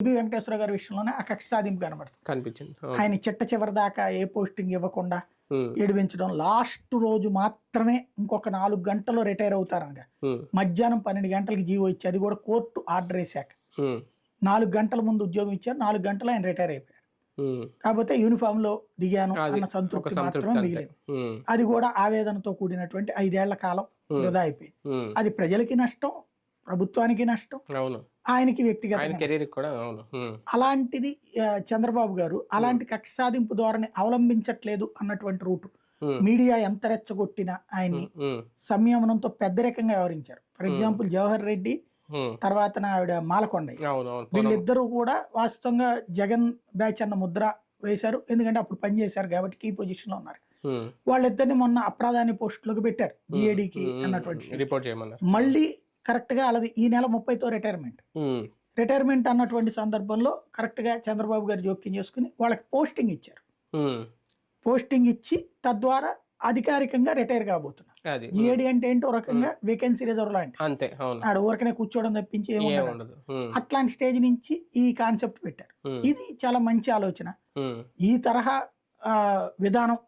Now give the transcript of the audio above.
B Venkateswara గారి విషయంలోనే ఆ కక్ష సాధింపు కనబడుతుంది. కనిపించింది. ఆయన చిట్ట చివరి దాకా ఏ పోస్టింగ్ ఇవ్వకుండా ఏడిపించడం లాస్ట్ రోజు మాత్రమే ఇంకొక నాలుగు గంటల్లో రిటైర్ అవుతారంట. మధ్యాహ్నం పన్నెండు గంటలకి జీవో ఇచ్చి అది కూడా కోర్టు ఆర్డర్ వేసాక ఉమ్, నాలుగు గంటల ముందు ఉద్యోగం ఇచ్చారు. నాలుగు గంటలు ఆయన రిటైర్ అయిపోయారు. కాకపోతే యూనిఫామ్లో దిగాను అన్న సంతృప్తి మాత్రమే మిగిలింది. అది కూడా ఆవేదనతో కూడినటువంటి ఐదేళ్ళ కాలం వృధా అయిపోయింది. అది ప్రజలకి నష్టం ప్రభుత్వానికి నష్టం అవును. ఆయనకి ఆయన వ్యక్తిగత అలాంటిది చంద్రబాబు గారు అలాంటి కక్ష సాధింపు ధోరణి అవలంబించట్లేదు అన్నటువంటి రూటు. మీడియా ఎంత రెచ్చగొట్టినా ఆయన్ని సంయమనంతో పెద్దరికంగా వ్యవహరించారు. ఫర్ ఎగ్జాంపుల్ జవహర్ రెడ్డి తర్వాత ఆవిడ పొలం. వీళ్ళిద్దరూ కూడా వాస్తవంగా జగన్ బ్యాచ్ అన్న ముద్ర వేశారు. ఎందుకంటే అప్పుడు పనిచేశారు కాబట్టి కీ పొజిషన్లో ఉన్నారు వాళ్ళిద్దరిని మొన్న అప్రాధాని పోస్టులకు పెట్టారు జిఏడికి అన్నటువంటి మళ్ళీ కరెక్ట్గా అలాది ఈ నెల ముప్పైతో రిటైర్మెంట్. రిటైర్మెంట్ అన్నటువంటి సందర్భంలో కరెక్ట్గా చంద్రబాబు గారు జోక్యం చేసుకుని వాళ్ళకి పోస్టింగ్ ఇచ్చారు. పోస్టింగ్ ఇచ్చి తద్వారా అధికారికంగా రిటైర్ కాబోతున్నారు. జిఏడి అంటే ఏంటో రకంగా వేకెన్సీ రిజర్వ్ లాంటి అంతే ఆడ ఊరకనే కూర్చోవడం తప్పించి ఏమి ఏం ఉండదు. ఉండదు. ఉమ్, అట్లాంటి స్టేజ్ నుంచి ఈ కాన్సెప్ట్ పెట్టారు. ఇది చాలా మంచి ఆలోచన. ఈ తరహా విధానం